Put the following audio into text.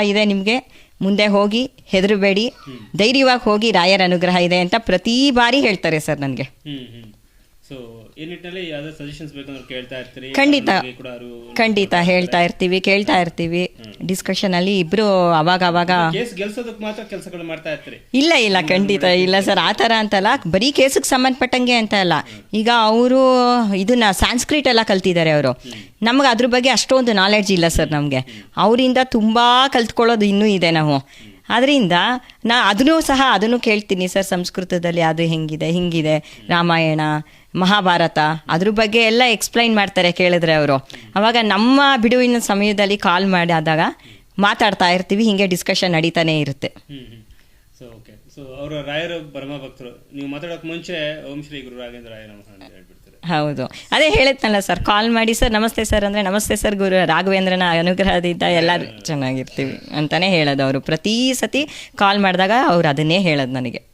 ಇದೆ ನಿಮಗೆ. ಮುಂದೆ ಹೋಗಿ ಹೆದರಬೇಡಿ. ಧೈರ್ಯವಾಗಿ ಹೋಗಿ ರಾಯರ ಅನುಗ್ರಹ ಇದೆ ಅಂತ ಪ್ರತಿ ಬಾರಿ ಹೇಳ್ತಾರೆ ಸರ್ ನನಗೆ. ಸೊ ಈ ನಿಟ್ಟಿನಲ್ಲಿ ಯಾವ್ದಾದ್ರು ಸಜೆಷನ್ಸ್ ಬೇಕಂದ್ರೆ ಕೇಳ್ತಾ ಇರ್ತೀರಿ? ಖಂಡಿತ. ಕೂಡ ಅವರು ಖಂಡಿತ ಹೇಳ್ತಾ ಇರ್ತೀವಿ ಕೇಳ್ತಾ ಇರ್ತೀವಿ. ಡಿಸ್ಕಷನ್ ಅಲ್ಲಿ ಇಬ್ರು ಅವಾಗ ಅವಾಗ ಕೇಸ್ ಗೆಲ್ಸೋದಕ್ಕೆ ಮಾತ್ರ ಕೆಲಸಗಳು ಮಾಡ್ತಾ ಇರ್ತೀರಿ? ಇಲ್ಲ ಇಲ್ಲ ಖಂಡಿತ ಇಲ್ಲ ಸರ್. ಆ ಥರ ಅಂತಲ್ಲ ಬರೀ ಕೇಸಿಗೆ ಸಂಬಂಧಪಟ್ಟಂಗೆ ಅಂತ ಅಲ್ಲ. ಈಗ ಅವರು ಇದನ್ನ ಸಾಂಸ್ಕ್ರಿಟ್ ಎಲ್ಲ ಕಲ್ತಿದ್ದಾರೆ ಅವರು. ನಮ್ಗೆ ಅದ್ರ ಬಗ್ಗೆ ಅಷ್ಟೊಂದು ನಾಲೆಡ್ಜ್ ಇಲ್ಲ ಸರ್ ನಮಗೆ. ಅವರಿಂದ ತುಂಬ ಕಲ್ತ್ಕೊಳ್ಳೋದು ಇನ್ನೂ ಇದೆ ನಾವು. ಅದರಿಂದ ನಾ ಅದನ್ನೂ ಸಹ ಅದನ್ನು ಕೇಳ್ತೀನಿ ಸರ್ ಸಂಸ್ಕೃತದಲ್ಲಿ ಅದು ಹೆಂಗಿದೆ, ಹಿಂಗಿದೆ, ರಾಮಾಯಣ, ಮಹಾಭಾರತ, ಅದ್ರ ಬಗ್ಗೆ ಎಲ್ಲ ಎಕ್ಸ್ಪ್ಲೈನ್ ಮಾಡ್ತಾರೆ ಕೇಳಿದ್ರೆ ಅವರು. ಅವಾಗ ನಮ್ಮ ಬಿಡುವಿನ ಸಮಯದಲ್ಲಿ ಕಾಲ್ ಮಾಡಿ ಆದಾಗ ಮಾತಾಡ್ತಾ ಇರ್ತೀವಿ, ಹಿಂಗೆ ಡಿಸ್ಕಷನ್ ನಡೀತಾನೆ ಇರುತ್ತೆ. ಸೊ ಅವರ ರಾಯರು ಪರಮ ಭಕ್ತರು ನೀವು ಮಾತಾಡೋಕೆ ಮುಂಚೆ ಓಂ ಶ್ರೀ ಗುರು ರಾಘೇಂದ್ರ ರಾಯ ನಮಃ ಹೇಳ್ಬಿಡ್ತಾರೆ ಹೌದು. ಅದೇ ಹೇಳಿದ್ನಲ್ಲ ಸರ್ ಕಾಲ್ ಮಾಡಿ ಸರ್, ನಮಸ್ತೆ ಸರ್ ಅಂದರೆ ನಮಸ್ತೆ ಸರ್ ಗುರು ರಾಘವೇಂದ್ರನ ಅನುಗ್ರಹದಿಂದ ಎಲ್ಲರೂ ಚೆನ್ನಾಗಿರ್ತೀವಿ ಅಂತಾನೆ ಹೇಳೋದು ಅವರು. ಪ್ರತಿ ಸತಿ ಕಾಲ್ ಮಾಡಿದಾಗ ಅವ್ರು ಅದನ್ನೇ ಹೇಳೋದು ನನಗೆ.